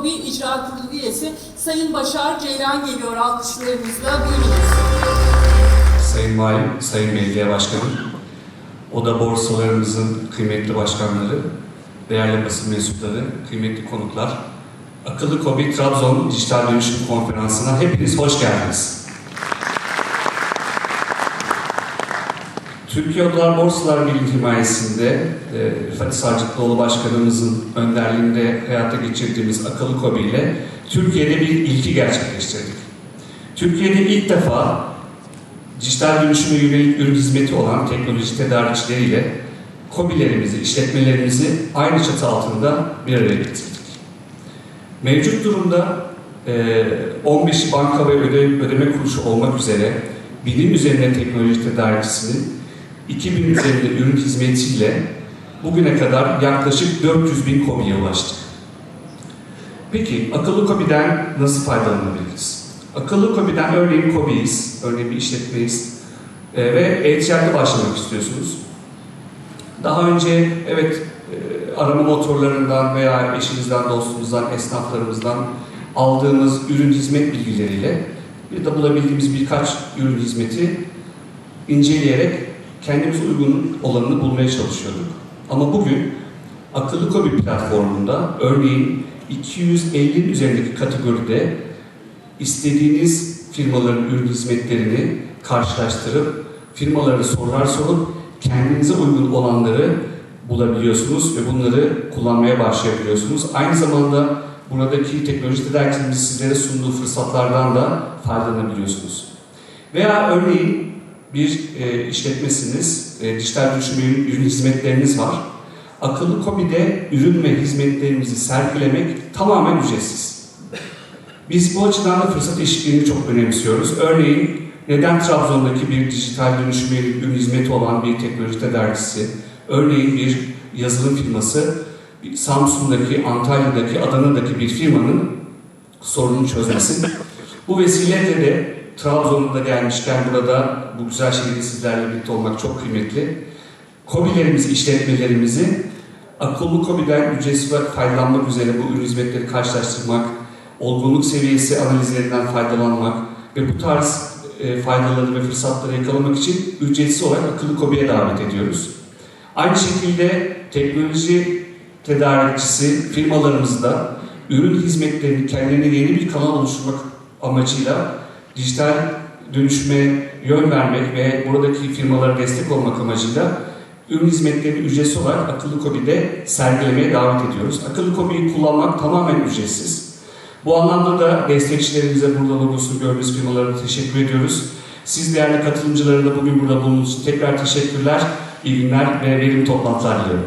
KOBİ İcra Kurulu üyesi Sayın Başar Ceylan geliyor alkışlarınızla. Buyurunuz. Sayın Valim, Sayın Belediye Başkanım, Oda borsalarımızın kıymetli başkanları, değerli basın mensupları, kıymetli konuklar, Akıllı Kobi Trabzon Dijital Dönüşüm Konferansı'na hepiniz hoş geldiniz. Türkiye Odalar Borsalar Birliği himayesinde e, Fatih Sarcıklıoğlu Başkanımızın önderliğinde hayata geçirdiğimiz Akıllı Kobi ile Türkiye'de bir ilki gerçekleştirdik. Türkiye'de ilk defa dijital dönüşüme yönelik ürün hizmeti olan teknoloji tedarikçileriyle kobilerimizi, işletmelerimizi aynı çatı altında bir araya getirdik. Mevcut durumda e, 15'i banka ve öde- ödeme kuruluşu olmak üzere bilim üzerine teknoloji tedarikçisinin 2000 üzerinde ürün hizmetiyle bugüne kadar yaklaşık 400 bin kobiye ulaştık. Peki akıllı kobiden nasıl faydalanabiliriz? Akıllı kobiden örneğin kobiyiz, örneğin bir işletmeyiz e, ve e-ticarete başlamak istiyorsunuz. Daha önce evet e, arama motorlarından veya eşinizden, dostunuzdan, esnaflarımızdan aldığımız ürün hizmet bilgileriyle bir de bulabildiğimiz birkaç ürün hizmeti inceleyerek kendimize uygun olanını bulmaya çalışıyorduk. Ama bugün Akıllı Kobi platformunda örneğin 250'nin üzerindeki kategoride istediğiniz firmaların ürün hizmetlerini karşılaştırıp firmalara sorular sorup kendinize uygun olanları bulabiliyorsunuz ve bunları kullanmaya başlayabiliyorsunuz. Aynı zamanda buradaki teknoloji tedarikçinin sizlere sunduğu fırsatlardan da faydalanabiliyorsunuz. Veya örneğin bir e, işletmesiniz, e, dijital dönüşüm ürün, hizmetleriniz var. Akıllı Kobi'de ürün ve hizmetlerimizi sergilemek tamamen ücretsiz. Biz bu açıdan da fırsat eşitliğini çok önemsiyoruz. Örneğin neden Trabzon'daki bir dijital dönüşüm ürün hizmeti olan bir teknoloji tedarikçisi, örneğin bir yazılım firması, Samsun'daki, Antalya'daki, Adana'daki bir firmanın sorununu çözmesin. Bu vesileyle de Trabzon'da gelmişken burada bu güzel şehirde sizlerle birlikte olmak çok kıymetli. Kobilerimizi, işletmelerimizi akıllı Kobi'den ücretsiz olarak faydalanmak üzere bu ürün hizmetleri karşılaştırmak, olgunluk seviyesi analizlerinden faydalanmak ve bu tarz e, faydaları ve fırsatları yakalamak için ücretsiz olarak akıllı Kobi'ye davet ediyoruz. Aynı şekilde teknoloji tedarikçisi firmalarımızda ürün hizmetlerini kendilerine yeni bir kanal oluşturmak amacıyla dijital dönüşüme yön vermek ve buradaki firmalara destek olmak amacıyla ürün hizmetlerini ücretsiz olarak Akıllı Kobi'de sergilemeye davet ediyoruz. Akıllı Kobi'yi kullanmak tamamen ücretsiz. Bu anlamda da destekçilerimize burada logosunu gördüğünüz firmalara teşekkür ediyoruz. Siz değerli katılımcılara da bugün burada bulunduğunuz için tekrar teşekkürler, iyi günler ve verimli toplantılar diliyorum.